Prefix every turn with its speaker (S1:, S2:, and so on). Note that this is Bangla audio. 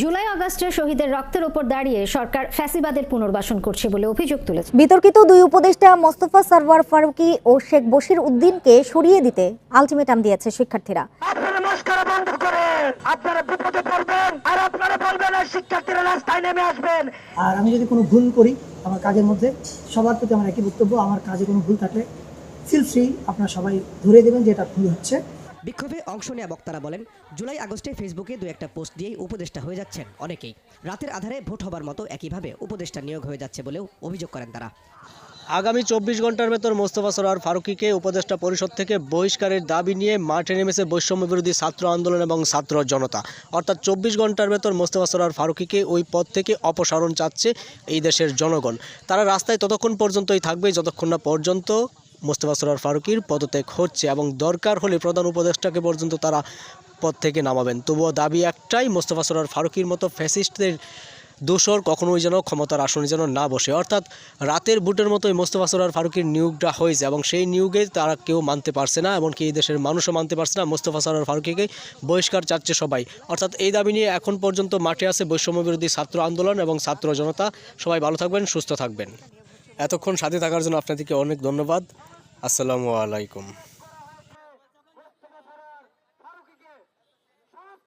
S1: জুলাই আগস্টে শহীদের রক্তের ওপর দাঁড়িয়ে সরকার ফ্যাসিবাদের পুনর্বাসন করছে বলে অভিযোগ তুলেছে।
S2: বিতর্কিত দুই উপদেষ্টা মোস্তফা সরওয়ার ফারুকি ও শেখ বশির উদ্দিনকে সরিয়ে দিতে আলটিমেটাম দিয়েছে শিক্ষার্থীরা।
S3: আপনারা বন্ধ করেন। আপনারা বিপদে পড়বেন। আর আপনারা বলবেন শিক্ষার্থীরা রাস্তায় নেমে আসবেন।
S4: আর আমি যদি কোনো ভুল করি আমার কাজের মধ্যে সবার প্রতি আমার একই বক্তব্য আমার কাজে কোনো ভুল থাকলে ফিল ফ্রি আপনারা সবাই ধরে দেবেন যে এটা ভুল হচ্ছে।
S5: বিক্ষোভে অংশ নেওয়া বক্তারা বলেন, জুলাই আগস্টে ফেসবুকে দু একটা পোস্ট দিয়েই উপদেষ্টা হয়ে যাচ্ছেন অনেকেই। রাতের আধারে ভোট হবার মতো একইভাবে উপদেষ্টা নিয়োগ হয়ে যাচ্ছে বলেও অভিযোগ করেন তারা।
S6: আগামী চব্বিশ ঘণ্টার ভেতর মোস্তফা সরোয়ার ফারুকিকে উপদেষ্টা পরিষদ থেকে বহিষ্কারের দাবি নিয়ে মাঠে নেমেছে বৈষম্য বিরোধী ছাত্র আন্দোলন এবং ছাত্র জনতা। অর্থাৎ চব্বিশ ঘণ্টার ভেতর মোস্তফা সরোয়ার ফারুকিকে ওই পদ থেকে অপসারণ চাচ্ছে এই দেশের জনগণ। তারা রাস্তায় ততক্ষণ পর্যন্তই থাকবে, যতক্ষণ না পর্যন্ত মোস্তফা সরোয়ার ফারুকির পদত্যাগ হচ্ছে এবং দরকার হলে প্রধান উপদেষ্টাকে পর্যন্ত তারা পদ থেকে নামাবেন। তবুও দাবি একটাই, মোস্তফা সরোয়ার ফারুকির মতো ফ্যাসিস্টদের দোষর কখনোই যেন ক্ষমতার আসনে যেন না বসে। অর্থাৎ রাতের বুটের মতোই মোস্তফা সরোয়ার ফারুকের নিয়োগটা হয়েছে এবং সেই নিয়োগে তারা কেউ মানতে পারছে না, এমনকি এই দেশের মানুষও মানতে পারছে না। মোস্তফা সরোয়ার ফারুকিকে বহিষ্কার চাচ্ছে সবাই। অর্থাৎ এই দাবি নিয়ে এখন পর্যন্ত মাঠে আছে বৈষম্য বিরোধী ছাত্র আন্দোলন এবং ছাত্র জনতা। সবাই ভালো থাকবেন, সুস্থ থাকবেন। এতক্ষণ সাথে থাকার জন্য আপনাদেরকে অনেক ধন্যবাদ আসসালামু আলাইকুম